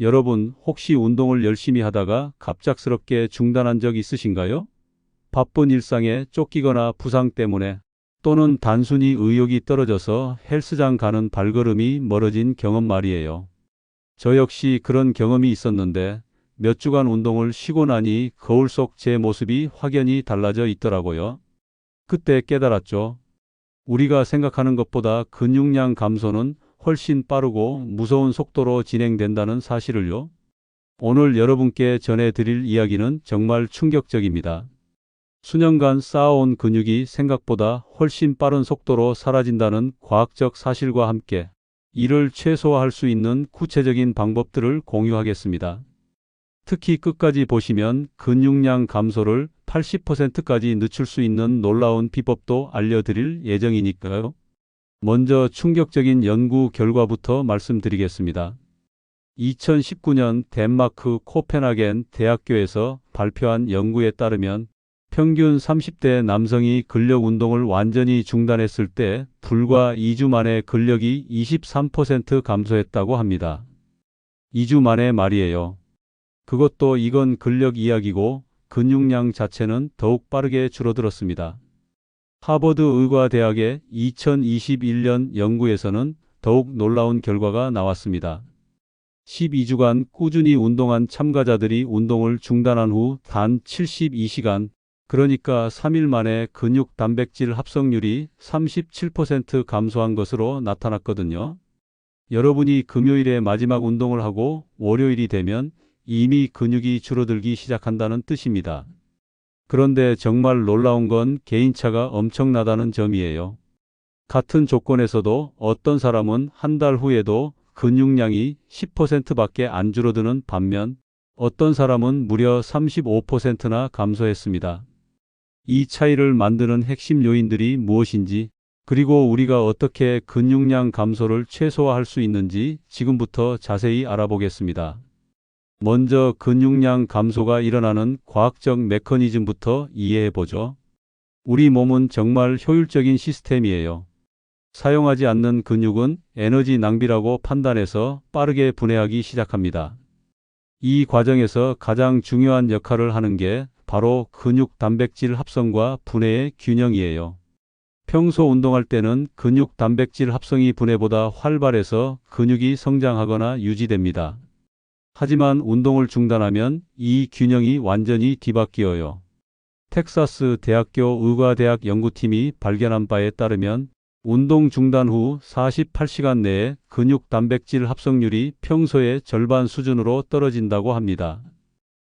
여러분, 혹시 운동을 열심히 하다가 갑작스럽게 중단한 적 있으신가요? 바쁜 일상에 쫓기거나 부상 때문에 또는 단순히 의욕이 떨어져서 헬스장 가는 발걸음이 멀어진 경험 말이에요. 저 역시 그런 경험이 있었는데 몇 주간 운동을 쉬고 나니 거울 속 제 모습이 확연히 달라져 있더라고요. 그때 깨달았죠. 우리가 생각하는 것보다 근육량 감소는 훨씬 빠르고 무서운 속도로 진행된다는 사실을요. 오늘 여러분께 전해드릴 이야기는 정말 충격적입니다. 수년간 쌓아온 근육이 생각보다 훨씬 빠른 속도로 사라진다는 과학적 사실과 함께 이를 최소화할 수 있는 구체적인 방법들을 공유하겠습니다. 특히 끝까지 보시면 근육량 감소를 80%까지 늦출 수 있는 놀라운 비법도 알려드릴 예정이니까요. 먼저 충격적인 연구 결과부터 말씀드리겠습니다. 2019년 덴마크 코펜하겐 대학교에서 발표한 연구에 따르면 평균 30대 남성이 근력 운동을 완전히 중단했을 때 불과 2주 만에 근력이 23% 감소했다고 합니다. 2주 만에 말이에요. 그것도 이건 근력 이야기고 근육량 자체는 더욱 빠르게 줄어들었습니다. 하버드 의과대학의 2021년 연구에서는 더욱 놀라운 결과가 나왔습니다. 12주간 꾸준히 운동한 참가자들이 운동을 중단한 후 단 72시간, 그러니까 3일 만에 근육 단백질 합성률이 37% 감소한 것으로 나타났거든요. 여러분이 금요일에 마지막 운동을 하고 월요일이 되면 이미 근육이 줄어들기 시작한다는 뜻입니다. 그런데 정말 놀라운 건 개인차가 엄청나다는 점이에요. 같은 조건에서도 어떤 사람은 한 달 후에도 근육량이 10%밖에 안 줄어드는 반면 어떤 사람은 무려 35%나 감소했습니다. 이 차이를 만드는 핵심 요인들이 무엇인지 그리고 우리가 어떻게 근육량 감소를 최소화할 수 있는지 지금부터 자세히 알아보겠습니다. 먼저 근육량 감소가 일어나는 과학적 메커니즘부터 이해해 보죠. 우리 몸은 정말 효율적인 시스템이에요. 사용하지 않는 근육은 에너지 낭비라고 판단해서 빠르게 분해하기 시작합니다. 이 과정에서 가장 중요한 역할을 하는 게 바로 근육 단백질 합성과 분해의 균형이에요. 평소 운동할 때는 근육 단백질 합성이 분해보다 활발해서 근육이 성장하거나 유지됩니다. 하지만 운동을 중단하면 이 균형이 완전히 뒤바뀌어요. 텍사스 대학교 의과대학 연구팀이 발견한 바에 따르면 운동 중단 후 48시간 내에 근육 단백질 합성률이 평소의 절반 수준으로 떨어진다고 합니다.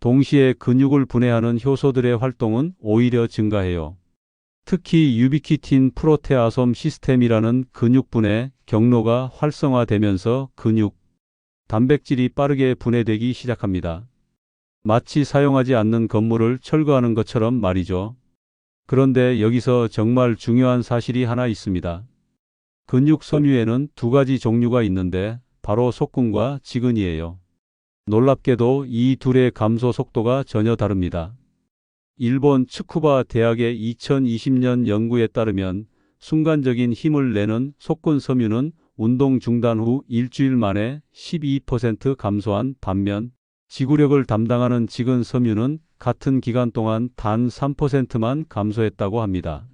동시에 근육을 분해하는 효소들의 활동은 오히려 증가해요. 특히 유비키틴 프로테아솜 시스템이라는 근육 분해 경로가 활성화되면서 근육, 단백질이 빠르게 분해되기 시작합니다. 마치 사용하지 않는 건물을 철거하는 것처럼 말이죠. 그런데 여기서 정말 중요한 사실이 하나 있습니다. 근육 섬유에는 두 가지 종류가 있는데 바로 속근과 지근이에요. 놀랍게도 이 둘의 감소 속도가 전혀 다릅니다. 일본 츠쿠바 대학의 2020년 연구에 따르면 순간적인 힘을 내는 속근 섬유는 운동 중단 후 일주일 만에 12% 감소한 반면 지구력을 담당하는 지근 섬유는 같은 기간 동안 단 3%만 감소했다고 합니다.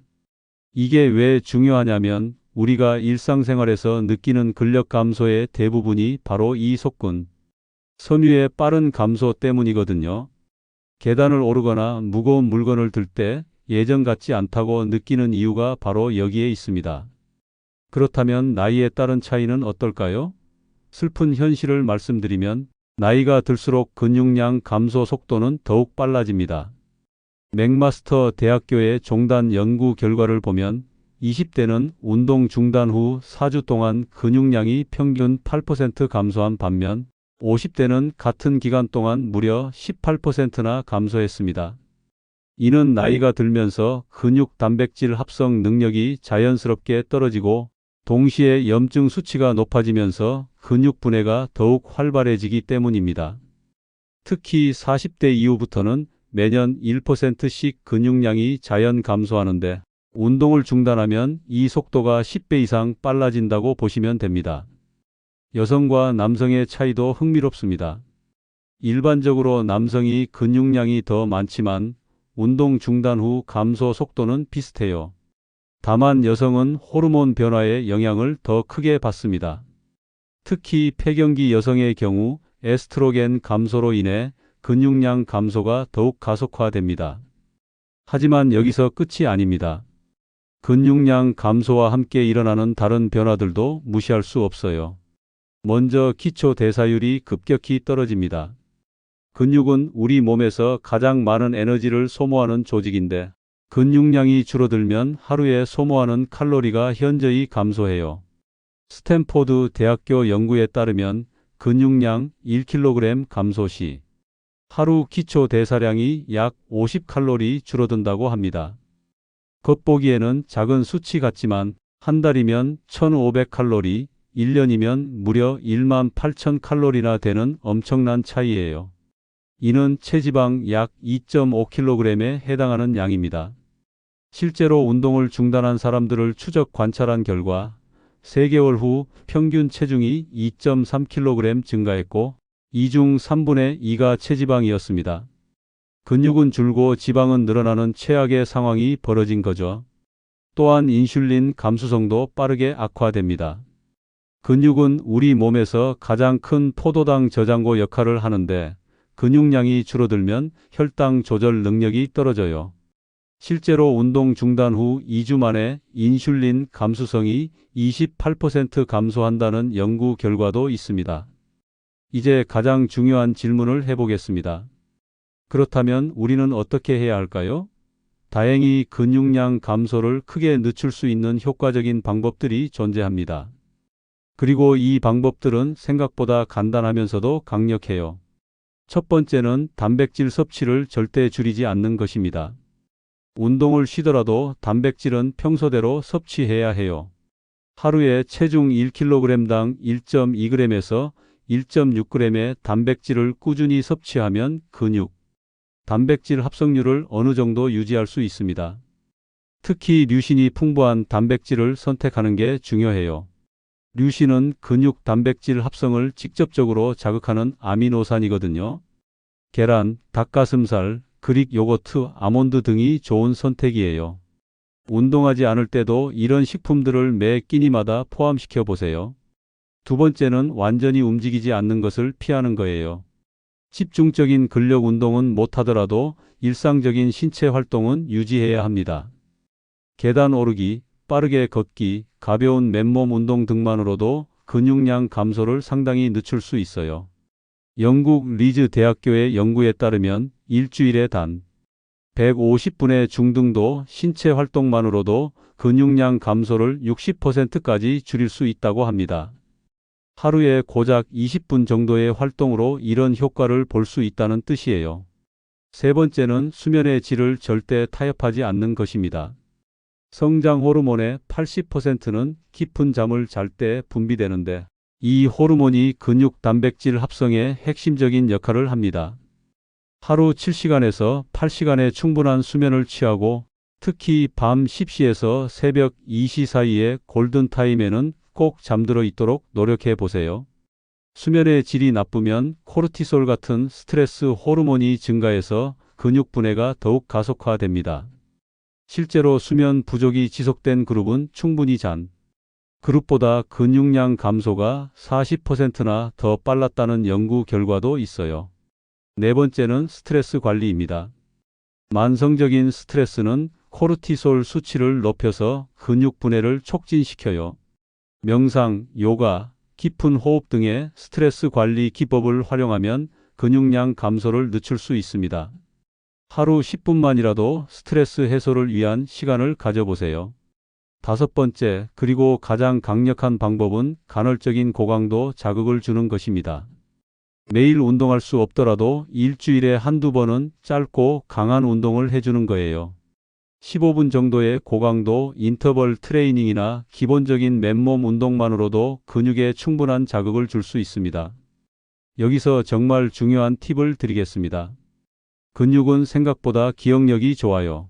이게 왜 중요하냐면 우리가 일상생활에서 느끼는 근력 감소의 대부분이 바로 이 속근, 섬유의 빠른 감소 때문이거든요. 계단을 오르거나 무거운 물건을 들 때 예전 같지 않다고 느끼는 이유가 바로 여기에 있습니다. 그렇다면 나이에 따른 차이는 어떨까요? 슬픈 현실을 말씀드리면 나이가 들수록 근육량 감소 속도는 더욱 빨라집니다. 맥마스터 대학교의 종단 연구 결과를 보면 20대는 운동 중단 후 4주 동안 근육량이 평균 8% 감소한 반면 50대는 같은 기간 동안 무려 18%나 감소했습니다. 이는 나이가 들면서 근육 단백질 합성 능력이 자연스럽게 떨어지고 동시에 염증 수치가 높아지면서 근육 분해가 더욱 활발해지기 때문입니다. 특히 40대 이후부터는 매년 1%씩 근육량이 자연 감소하는데 운동을 중단하면 이 속도가 10배 이상 빨라진다고 보시면 됩니다. 여성과 남성의 차이도 흥미롭습니다. 일반적으로 남성이 근육량이 더 많지만 운동 중단 후 감소 속도는 비슷해요. 다만 여성은 호르몬 변화의 영향을 더 크게 받습니다. 특히 폐경기 여성의 경우 에스트로겐 감소로 인해 근육량 감소가 더욱 가속화됩니다. 하지만 여기서 끝이 아닙니다. 근육량 감소와 함께 일어나는 다른 변화들도 무시할 수 없어요. 먼저 기초 대사율이 급격히 떨어집니다. 근육은 우리 몸에서 가장 많은 에너지를 소모하는 조직인데 근육량이 줄어들면 하루에 소모하는 칼로리가 현저히 감소해요. 스탠포드 대학교 연구에 따르면 근육량 1kg 감소 시 하루 기초 대사량이 약 50칼로리 줄어든다고 합니다. 겉보기에는 작은 수치 같지만 한 달이면 1500칼로리, 1년이면 무려 1만 8천 칼로리나 되는 엄청난 차이예요. 이는 체지방 약 2.5kg에 해당하는 양입니다. 실제로 운동을 중단한 사람들을 추적 관찰한 결과 3개월 후 평균 체중이 2.3kg 증가했고 이중 3분의 2가 체지방이었습니다. 근육은 줄고 지방은 늘어나는 최악의 상황이 벌어진 거죠. 또한 인슐린 감수성도 빠르게 악화됩니다. 근육은 우리 몸에서 가장 큰 포도당 저장고 역할을 하는데 근육량이 줄어들면 혈당 조절 능력이 떨어져요. 실제로 운동 중단 후 2주 만에 인슐린 감수성이 28% 감소한다는 연구 결과도 있습니다. 이제 가장 중요한 질문을 해보겠습니다. 그렇다면 우리는 어떻게 해야 할까요? 다행히 근육량 감소를 크게 늦출 수 있는 효과적인 방법들이 존재합니다. 그리고 이 방법들은 생각보다 간단하면서도 강력해요. 첫 번째는 단백질 섭취를 절대 줄이지 않는 것입니다. 운동을 쉬더라도 단백질은 평소대로 섭취해야 해요. 하루에 체중 1kg당 1.2g에서 1.6g의 단백질을 꾸준히 섭취하면 근육, 단백질 합성률을 어느 정도 유지할 수 있습니다. 특히 류신이 풍부한 단백질을 선택하는 게 중요해요. 류신은 근육 단백질 합성을 직접적으로 자극하는 아미노산이거든요. 계란, 닭가슴살, 그릭 요거트, 아몬드 등이 좋은 선택이에요. 운동하지 않을 때도 이런 식품들을 매 끼니마다 포함시켜 보세요. 두 번째는 완전히 움직이지 않는 것을 피하는 거예요. 집중적인 근력 운동은 못하더라도 일상적인 신체 활동은 유지해야 합니다. 계단 오르기, 빠르게 걷기, 가벼운 맨몸 운동 등만으로도 근육량 감소를 상당히 늦출 수 있어요. 영국 리즈 대학교의 연구에 따르면 일주일에 단 150분의 중등도 신체 활동만으로도 근육량 감소를 60%까지 줄일 수 있다고 합니다. 하루에 고작 20분 정도의 활동으로 이런 효과를 볼 수 있다는 뜻이에요. 세 번째는 수면의 질을 절대 타협하지 않는 것입니다. 성장 호르몬의 80%는 깊은 잠을 잘 때 분비되는데 이 호르몬이 근육 단백질 합성에 핵심적인 역할을 합니다. 하루 7시간에서 8시간의 충분한 수면을 취하고 특히 밤 10시에서 새벽 2시 사이의 골든타임에는 꼭 잠들어 있도록 노력해 보세요. 수면의 질이 나쁘면 코르티솔 같은 스트레스 호르몬이 증가해서 근육 분해가 더욱 가속화됩니다. 실제로 수면 부족이 지속된 그룹은 충분히 잔 그룹보다 근육량 감소가 40%나 더 빨랐다는 연구 결과도 있어요. 네 번째는 스트레스 관리입니다. 만성적인 스트레스는 코르티솔 수치를 높여서 근육 분해를 촉진시켜요. 명상, 요가, 깊은 호흡 등의 스트레스 관리 기법을 활용하면 근육량 감소를 늦출 수 있습니다. 하루 10분만이라도 스트레스 해소를 위한 시간을 가져보세요. 다섯 번째, 그리고 가장 강력한 방법은 간헐적인 고강도 자극을 주는 것입니다. 매일 운동할 수 없더라도 일주일에 한두 번은 짧고 강한 운동을 해주는 거예요. 15분 정도의 고강도 인터벌 트레이닝이나 기본적인 맨몸 운동만으로도 근육에 충분한 자극을 줄 수 있습니다. 여기서 정말 중요한 팁을 드리겠습니다. 근육은 생각보다 기억력이 좋아요.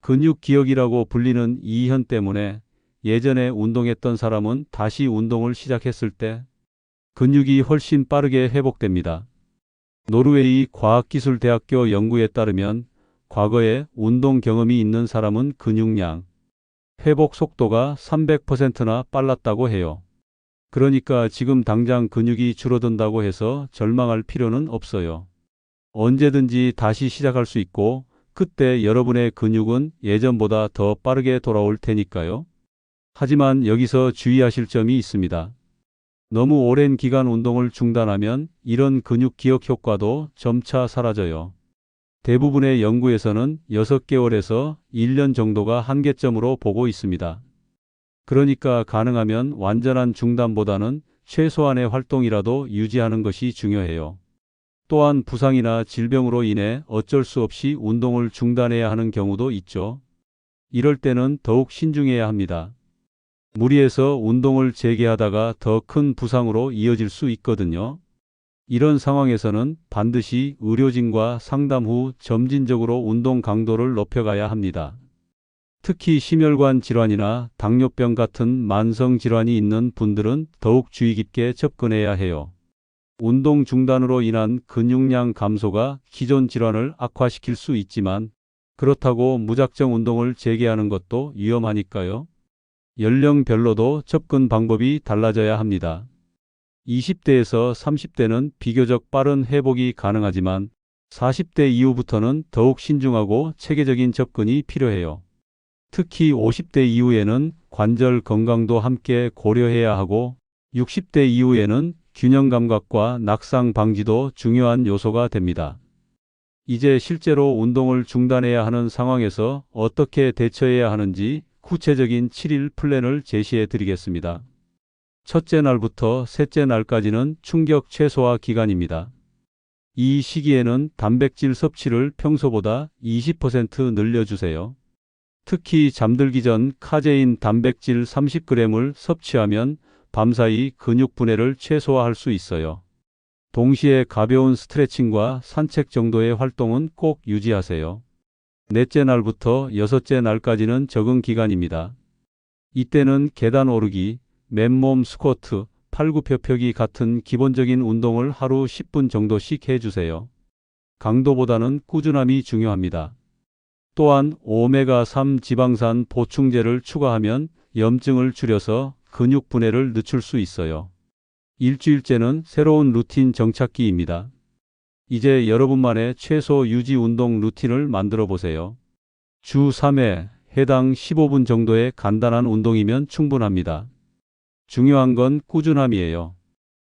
근육 기억이라고 불리는 이 현 때문에 예전에 운동했던 사람은 다시 운동을 시작했을 때 근육이 훨씬 빠르게 회복됩니다. 노르웨이 과학기술대학교 연구에 따르면 과거에 운동 경험이 있는 사람은 근육량, 회복 속도가 300%나 빨랐다고 해요. 그러니까 지금 당장 근육이 줄어든다고 해서 절망할 필요는 없어요. 언제든지 다시 시작할 수 있고 그때 여러분의 근육은 예전보다 더 빠르게 돌아올 테니까요. 하지만 여기서 주의하실 점이 있습니다. 너무 오랜 기간 운동을 중단하면 이런 근육 기억 효과도 점차 사라져요. 대부분의 연구에서는 6개월에서 1년 정도가 한계점으로 보고 있습니다. 그러니까 가능하면 완전한 중단보다는 최소한의 활동이라도 유지하는 것이 중요해요. 또한 부상이나 질병으로 인해 어쩔 수 없이 운동을 중단해야 하는 경우도 있죠. 이럴 때는 더욱 신중해야 합니다. 무리해서 운동을 재개하다가 더 큰 부상으로 이어질 수 있거든요. 이런 상황에서는 반드시 의료진과 상담 후 점진적으로 운동 강도를 높여가야 합니다. 특히 심혈관 질환이나 당뇨병 같은 만성 질환이 있는 분들은 더욱 주의 깊게 접근해야 해요. 운동 중단으로 인한 근육량 감소가 기존 질환을 악화시킬 수 있지만 그렇다고 무작정 운동을 재개하는 것도 위험하니까요. 연령별로도 접근 방법이 달라져야 합니다. 20대에서 30대는 비교적 빠른 회복이 가능하지만 40대 이후부터는 더욱 신중하고 체계적인 접근이 필요해요. 특히 50대 이후에는 관절 건강도 함께 고려해야 하고 60대 이후에는 균형 감각과 낙상 방지도 중요한 요소가 됩니다. 이제 실제로 운동을 중단해야 하는 상황에서 어떻게 대처해야 하는지 구체적인 7일 플랜을 제시해 드리겠습니다. 첫째 날부터 셋째 날까지는 충격 최소화 기간입니다. 이 시기에는 단백질 섭취를 평소보다 20% 늘려주세요. 특히 잠들기 전 카제인 단백질 30g을 섭취하면 밤사이 근육 분해를 최소화할 수 있어요. 동시에 가벼운 스트레칭과 산책 정도의 활동은 꼭 유지하세요. 넷째 날부터 여섯째 날까지는 적응 기간입니다. 이때는 계단 오르기, 맨몸 스쿼트, 팔굽혀펴기 같은 기본적인 운동을 하루 10분 정도씩 해주세요. 강도보다는 꾸준함이 중요합니다. 또한 오메가3 지방산 보충제를 추가하면 염증을 줄여서 근육 분해를 늦출 수 있어요. 일주일째는 새로운 루틴 정착기입니다. 이제 여러분만의 최소 유지 운동 루틴을 만들어 보세요. 주 3회 해당 15분 정도의 간단한 운동이면 충분합니다. 중요한 건 꾸준함이에요.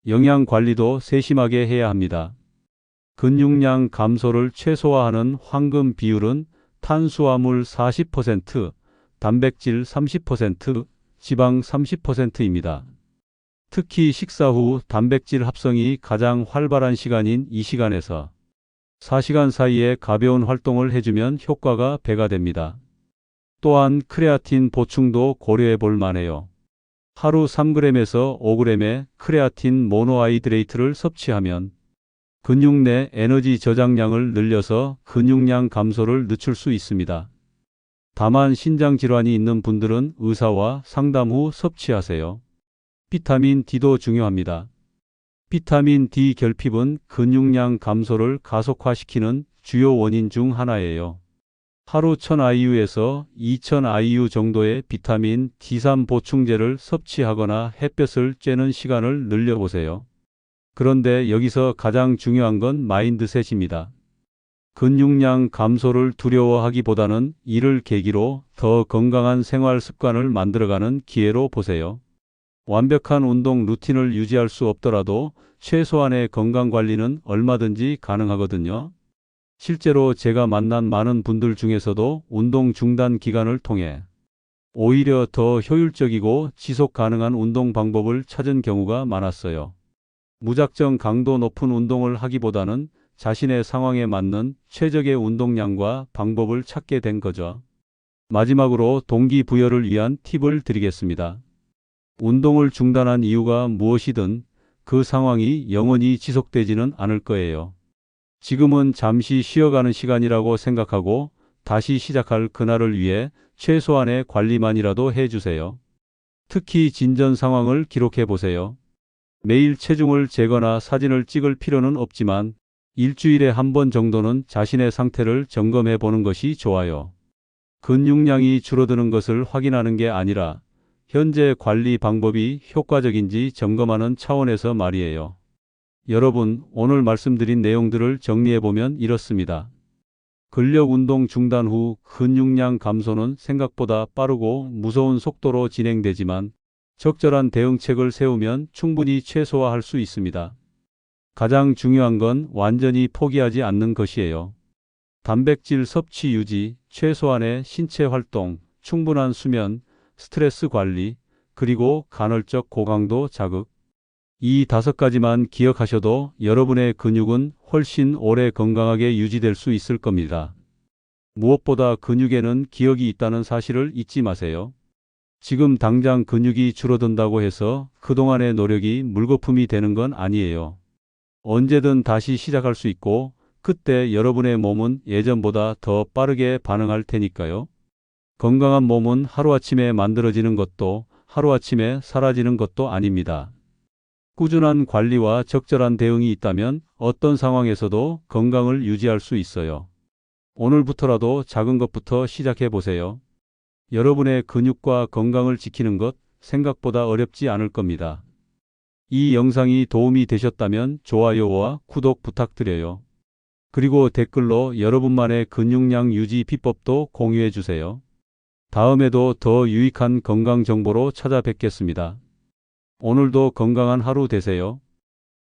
영양 관리도 세심하게 해야 합니다. 근육량 감소를 최소화하는 황금 비율은 탄수화물 40%, 단백질 30%, 지방 30%입니다. 특히 식사 후 단백질 합성이 가장 활발한 시간인 이 시간에서 4시간 사이에 가벼운 활동을 해주면 효과가 배가 됩니다. 또한 크레아틴 보충도 고려해 볼 만해요. 하루 3g에서 5g의 크레아틴 모노아이드레이트를 섭취하면 근육 내 에너지 저장량을 늘려서 근육량 감소를 늦출 수 있습니다. 다만 신장 질환이 있는 분들은 의사와 상담 후 섭취하세요. 비타민 D도 중요합니다. 비타민 D 결핍은 근육량 감소를 가속화시키는 주요 원인 중 하나예요. 하루 1000IU에서 2000IU 정도의 비타민 D3 보충제를 섭취하거나 햇볕을 쬐는 시간을 늘려보세요. 그런데 여기서 가장 중요한 건 마인드셋입니다. 근육량 감소를 두려워하기보다는 이를 계기로 더 건강한 생활 습관을 만들어가는 기회로 보세요. 완벽한 운동 루틴을 유지할 수 없더라도 최소한의 건강 관리는 얼마든지 가능하거든요. 실제로 제가 만난 많은 분들 중에서도 운동 중단 기간을 통해 오히려 더 효율적이고 지속 가능한 운동 방법을 찾은 경우가 많았어요. 무작정 강도 높은 운동을 하기보다는 자신의 상황에 맞는 최적의 운동량과 방법을 찾게 된 거죠. 마지막으로 동기부여를 위한 팁을 드리겠습니다. 운동을 중단한 이유가 무엇이든 그 상황이 영원히 지속되지는 않을 거예요. 지금은 잠시 쉬어가는 시간이라고 생각하고 다시 시작할 그날을 위해 최소한의 관리만이라도 해주세요. 특히 진전 상황을 기록해 보세요. 매일 체중을 재거나 사진을 찍을 필요는 없지만 일주일에 한 번 정도는 자신의 상태를 점검해 보는 것이 좋아요. 근육량이 줄어드는 것을 확인하는 게 아니라 현재 관리 방법이 효과적인지 점검하는 차원에서 말이에요. 여러분, 오늘 말씀드린 내용들을 정리해 보면 이렇습니다. 근력 운동 중단 후 근육량 감소는 생각보다 빠르고 무서운 속도로 진행되지만 적절한 대응책을 세우면 충분히 최소화할 수 있습니다. 가장 중요한 건 완전히 포기하지 않는 것이에요. 단백질 섭취 유지, 최소한의 신체 활동, 충분한 수면, 스트레스 관리, 그리고 간헐적 고강도 자극. 이 다섯 가지만 기억하셔도 여러분의 근육은 훨씬 오래 건강하게 유지될 수 있을 겁니다. 무엇보다 근육에는 기억이 있다는 사실을 잊지 마세요. 지금 당장 근육이 줄어든다고 해서 그동안의 노력이 물거품이 되는 건 아니에요. 언제든 다시 시작할 수 있고 그때 여러분의 몸은 예전보다 더 빠르게 반응할 테니까요. 건강한 몸은 하루아침에 만들어지는 것도 하루아침에 사라지는 것도 아닙니다. 꾸준한 관리와 적절한 대응이 있다면 어떤 상황에서도 건강을 유지할 수 있어요. 오늘부터라도 작은 것부터 시작해 보세요. 여러분의 근육과 건강을 지키는 것 생각보다 어렵지 않을 겁니다. 이 영상이 도움이 되셨다면 좋아요와 구독 부탁드려요. 그리고 댓글로 여러분만의 근육량 유지 비법도 공유해 주세요. 다음에도 더 유익한 건강 정보로 찾아뵙겠습니다. 오늘도 건강한 하루 되세요.